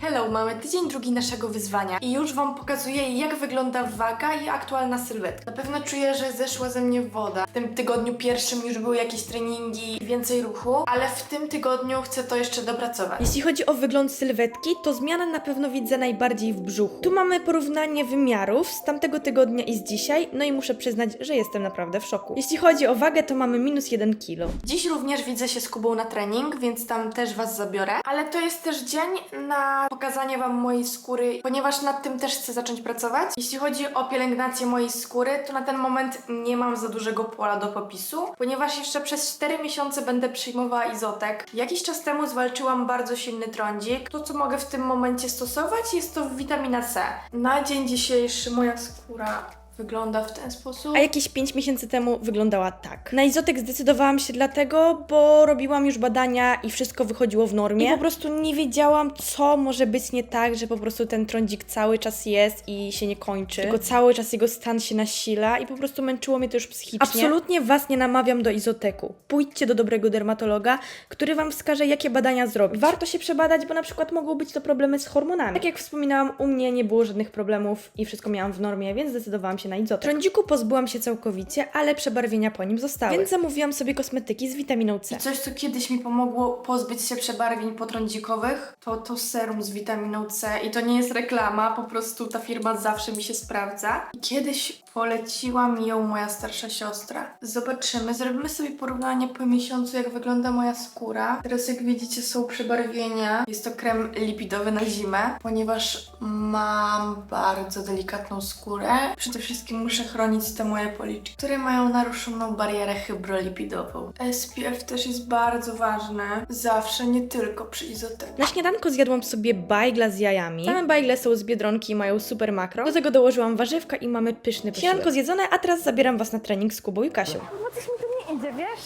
Hello, mamy tydzień drugi naszego wyzwania i już Wam pokazuję, jak wygląda waga i aktualna sylwetka. Na pewno czuję, że zeszła ze mnie woda. W tym tygodniu pierwszym już były jakieś treningi, więcej ruchu, ale w tym tygodniu chcę to jeszcze dopracować. Jeśli chodzi o wygląd sylwetki, to zmianę na pewno widzę najbardziej w brzuchu. Tu mamy porównanie wymiarów z tamtego tygodnia i z dzisiaj, no i muszę przyznać, że jestem naprawdę w szoku. Jeśli chodzi o wagę, to mamy minus 1 kg. Dziś również widzę się z Kubą na trening, więc tam też Was zabiorę. Ale to jest też dzień na pokazanie Wam mojej skóry, ponieważ nad tym też chcę zacząć pracować. Jeśli chodzi o pielęgnację mojej skóry, to na ten moment nie mam za dużego pola do popisu, ponieważ jeszcze przez 4 miesiące będę przyjmowała izotek. Jakiś czas temu zwalczyłam bardzo silny trądzik. To, co mogę w tym momencie stosować, jest to witamina C. Na dzień dzisiejszy moja skóra wygląda w ten sposób. A jakieś 5 miesięcy temu wyglądała tak. Na izotek zdecydowałam się dlatego, bo robiłam już badania i wszystko wychodziło w normie. I po prostu nie wiedziałam, co może być nie tak, że po prostu ten trądzik cały czas jest i się nie kończy. Tylko cały czas jego stan się nasila i po prostu męczyło mnie to już psychicznie. Absolutnie Was nie namawiam do izoteku. Pójdźcie do dobrego dermatologa, który Wam wskaże, jakie badania zrobić. Warto się przebadać, bo na przykład mogą być to problemy z hormonami. Tak jak wspominałam, u mnie nie było żadnych problemów i wszystko miałam w normie, więc zdecydowałam się na izotek. Trądziku pozbyłam się całkowicie, ale przebarwienia po nim zostały. Więc zamówiłam sobie kosmetyki z witaminą C. I coś, co kiedyś mi pomogło pozbyć się przebarwień potrądzikowych, to to serum z witaminą C. I to nie jest reklama, po prostu ta firma zawsze mi się sprawdza. I kiedyś poleciła mi ją moja starsza siostra. Zobaczymy, zrobimy sobie porównanie po miesiącu, jak wygląda moja skóra. Teraz, jak widzicie, są przebarwienia. Jest to krem lipidowy na zimę, ponieważ mam bardzo delikatną skórę. Przede wszystkim muszę chronić te moje policzki, które mają naruszoną barierę hybrolipidową. SPF też jest bardzo ważny. Zawsze, nie tylko przy izoterapii. Na śniadanko zjadłam sobie bajgla z jajami. Same bajgle są z Biedronki i mają super makro. Do tego dołożyłam warzywka i mamy pyszny posiłek. Śniadanko zjedzone, a teraz zabieram Was na trening z Kubą i Kasią. No coś mi tu nie idzie, wiesz?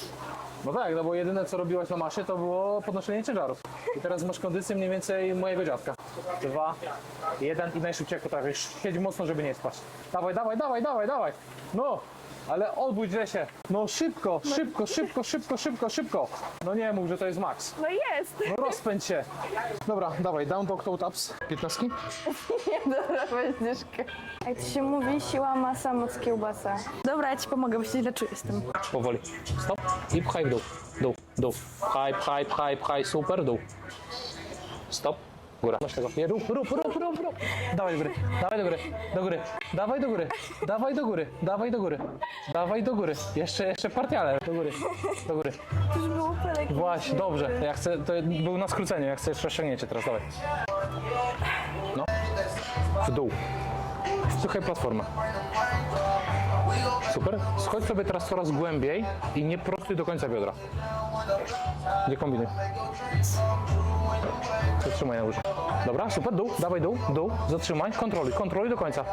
No tak, no bo jedyne co robiłaś na maszy to było podnoszenie ciężarów. I teraz masz kondycję mniej więcej mojego dziadka. Dwa, jeden i najszybciej jak potrafisz. Siedź mocno, żeby nie spać. Dawaj, dawaj, dawaj, dawaj, dawaj. No, ale odbudź się. No szybko, szybko, szybko, szybko, szybko, szybko. No nie mów, że to jest max. No jest! No rozpędź się. Dobra, dawaj, down dog toe taps. 15? Nie, dobra, weź dyszkę. Jak to się mówi, siła, masa, moc, kiełbasa. Dobra, ja ci pomogę, bo się źle czuję z tym. Powoli. Stop. I pchaj w dół. Dół, dół. Pchaj, pchaj, pchaj, pchaj. Super, dół. Stop. Góra. Masz tego. Nie, rób, rób, rób, rób, rób. Dawaj do góry, dawaj do góry, do góry. Dawaj do góry, dawaj do góry, dawaj do góry. Dawaj do góry. Jeszcze, jeszcze partiale. Do góry, do góry. Już było pelek. Właśnie, dobrze. Ja chcę, to był na skróceniu, ja chcę jeszcze rozciągnięcie teraz, dawaj. No. W dół. Słuchaj platformę. Super. Schodź sobie teraz coraz głębiej i nie prostuj do końca biodra. Nie kombinuj. Zatrzymaj na górze. Dobra, super, dół, dawaj dół, dół, zatrzymaj, kontroluj, kontroluj do końca.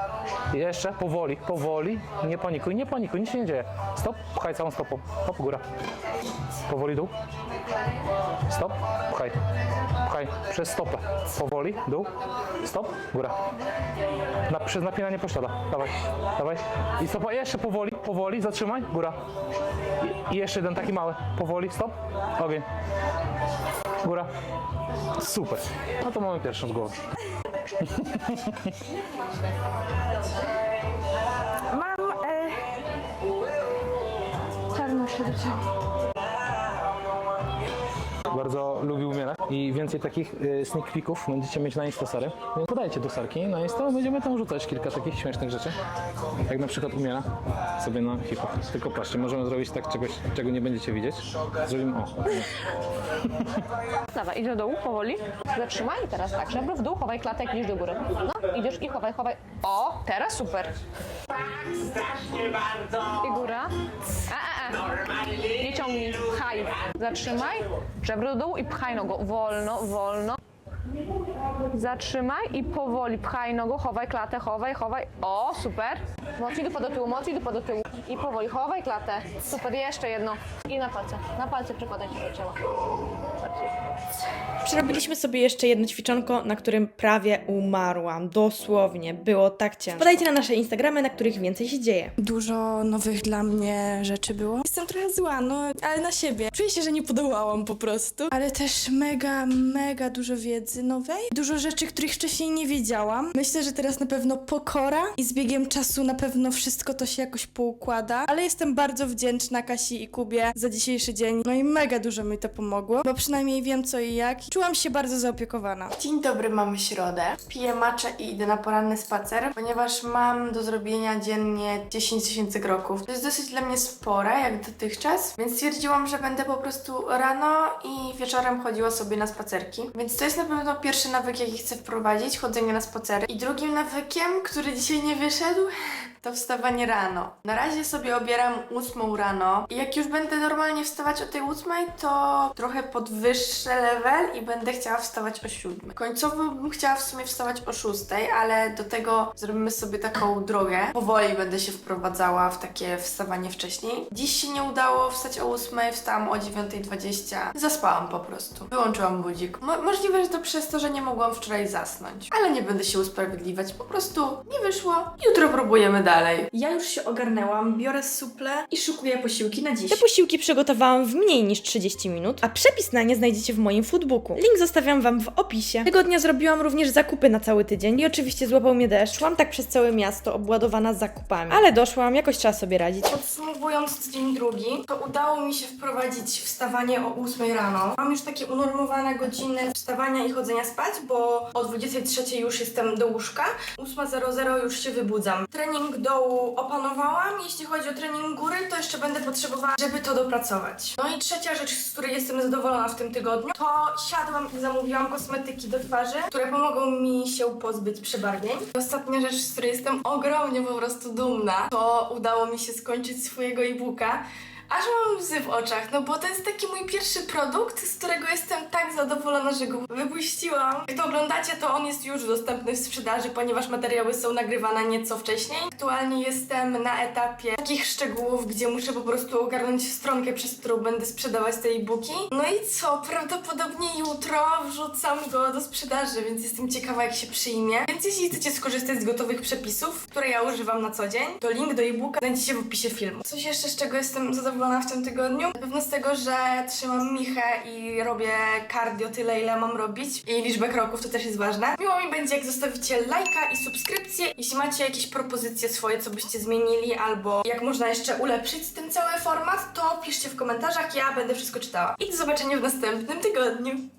Jeszcze, powoli, powoli, nie panikuj, nie panikuj, nic się nie dzieje. Stop, pchaj całą stopą, hop, góra. Powoli dół. Stop, pchaj, pchaj, przez stopę. Powoli, dół, stop, góra. Na, przez napinanie poślada, dawaj, dawaj. I stopa, jeszcze powoli, powoli, zatrzymaj, góra. I, jeszcze jeden taki mały, powoli, stop, ogień. Góra. Super. No to mamy pierwszą z głowy. Mam e... sierdzie. Bardzo lubi umierać i więcej takich y, sneak peeków będziecie mieć na Instastory. Więc podajcie do Sarki na Insta, będziemy tam rzucać kilka takich śmiesznych rzeczy. Jak na przykład umiera sobie na hip-hop. Tylko patrzcie, możemy zrobić tak czegoś, czego nie będziecie widzieć. Zrobimy o. Dawaj, idź do dołu, powoli. Zatrzymaj i teraz tak, żebro w dół, chowaj klatek, idziesz do góry. No, idziesz i chowaj, chowaj. O, teraz super. I góra. A, a. Nie ciągnij, pchaj. Zatrzymaj, żebro do dołu i pchaj nogą. Wolno, wolno. Zatrzymaj i powoli pchaj nogą, chowaj klatę, chowaj, chowaj. O, super. Mocniej dupa do tyłu, mocniej dupa do tyłu. I powoli chowaj klatę. Super, jeszcze jedno. I na palce. Na palce przykładaj się do ciała. Przerobiliśmy sobie jeszcze jedno ćwiczonko, na którym prawie umarłam. Dosłownie. Było tak ciężko. Podajcie na nasze Instagramy, na których więcej się dzieje. Dużo nowych dla mnie rzeczy było. Jestem trochę zła, no, ale na siebie. Czuję się, że nie podołałam po prostu. Ale też mega, mega dużo wiedzy nowej. Dużo rzeczy, których wcześniej nie wiedziałam. Myślę, że teraz na pewno pokora i z biegiem czasu na pewno wszystko to się jakoś poukłada. Ale jestem bardzo wdzięczna Kasi i Kubie za dzisiejszy dzień. No i mega dużo mi to pomogło, bo przynajmniej wiem co i jak. Czułam się bardzo zaopiekowana. Dzień dobry, mamy środę. Piję matcha i idę na poranny spacer, ponieważ mam do zrobienia dziennie 10 tysięcy kroków. To jest dosyć dla mnie spore, jak dotychczas, więc stwierdziłam, że będę po prostu rano i wieczorem chodziła sobie na spacerki. Więc to jest na pewno pierwszy nawyk, jaki chcę wprowadzić, chodzenie na spacery. I drugim nawykiem, który dzisiaj nie wyszedł, to wstawanie rano. Na razie sobie obieram ósmą rano i jak już będę normalnie wstawać o tej ósmej, to trochę podwyższę level i będę chciała wstawać o siódmej. Końcowo bym chciała w sumie wstawać o szóstej, ale do tego zrobimy sobie taką drogę. Powoli będę się wprowadzała w takie wstawanie wcześniej. Dziś się nie udało wstać o ósmej, wstałam o 9.20. Zaspałam po prostu. Wyłączyłam budzik. Mo- możliwe, że to przez to, że nie mogłam wczoraj zasnąć. Ale nie będę się usprawiedliwiać. Po prostu nie wyszło. Jutro próbujemy dalej. Ja już się ogarnęłam, biorę suple i szykuję posiłki na dziś. Te posiłki przygotowałam w mniej niż 30 minut, a przepis na nie znajdziecie w moim foodbooku. Link zostawiam wam w opisie. Tego dnia zrobiłam również zakupy na cały tydzień i oczywiście złapał mnie deszcz. Szłam tak przez całe miasto, obładowana zakupami. Ale doszłam, jakoś trzeba sobie radzić. Podsumowując dzień drugi, to udało mi się wprowadzić wstawanie o 8 rano. Mam już takie unormowane godziny wstawania i chodzenia spać, bo o 23 już jestem do łóżka, 8.00 już się wybudzam. Trening dołu opanowałam, jeśli chodzi o trening góry, to jeszcze będę potrzebowała, żeby to dopracować. No i trzecia rzecz, z której jestem zadowolona w tym tygodniu, to siadłam i zamówiłam kosmetyki do twarzy, które pomogą mi się pozbyć przebarwień. Ostatnia rzecz, z której jestem ogromnie po prostu dumna, to udało mi się skończyć swojego e-booka. Aż mam łzy w oczach, no bo to jest taki mój pierwszy produkt, z którego jestem tak zadowolona, że go wypuściłam. Jak to oglądacie, to on jest już dostępny w sprzedaży, ponieważ materiały są nagrywane nieco wcześniej. Aktualnie jestem na etapie takich szczegółów, gdzie muszę po prostu ogarnąć stronkę, przez którą będę sprzedawać te e-booki. No i co, prawdopodobnie jutro wrzucam go do sprzedaży, więc jestem ciekawa, jak się przyjmie. Więc jeśli chcecie skorzystać z gotowych przepisów, które ja używam na co dzień, to link do e-booka znajdziecie w opisie filmu. Coś jeszcze, z czego jestem zadowolona w tym tygodniu? Na pewno z tego, że trzymam michę i robię cardio tyle, ile mam robić. I liczbę kroków to też jest ważne. Miło mi będzie, jak zostawicie lajka i subskrypcję. Jeśli macie jakieś propozycje swoje, co byście zmienili, albo jak można jeszcze ulepszyć ten cały format, to piszcie w komentarzach, ja będę wszystko czytała. I do zobaczenia w następnym tygodniu.